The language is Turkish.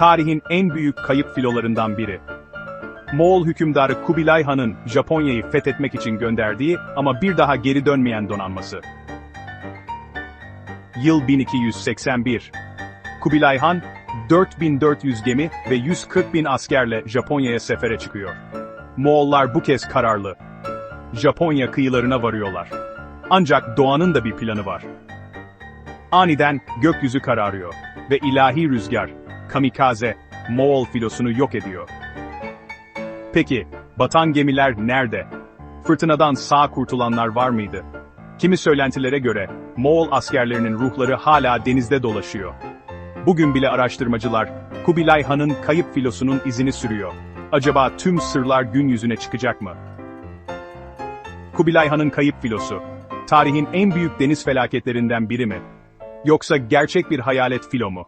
tarihin en büyük kayıp filolarından biri. Moğol hükümdarı Kubilay Han'ın Japonya'yı fethetmek için gönderdiği ama bir daha geri dönmeyen donanması. Yıl 1281. Kubilay Han, 4400 gemi ve 140 bin askerle Japonya'ya sefere çıkıyor. Moğollar bu kez kararlı. Japonya kıyılarına varıyorlar. Ancak doğanın da bir planı var. Aniden gökyüzü kararıyor ve ilahi rüzgar, kamikaze, Moğol filosunu yok ediyor. Peki, batan gemiler nerede? Fırtınadan sağ kurtulanlar var mıydı? Kimi söylentilere göre, Moğol askerlerinin ruhları hala denizde dolaşıyor. Bugün bile araştırmacılar, Kubilay Han'ın kayıp filosunun izini sürüyor. Acaba tüm sırlar gün yüzüne çıkacak mı? Kubilay Han'ın kayıp filosu, tarihin en büyük deniz felaketlerinden biri mi? Yoksa gerçek bir hayalet filo mu?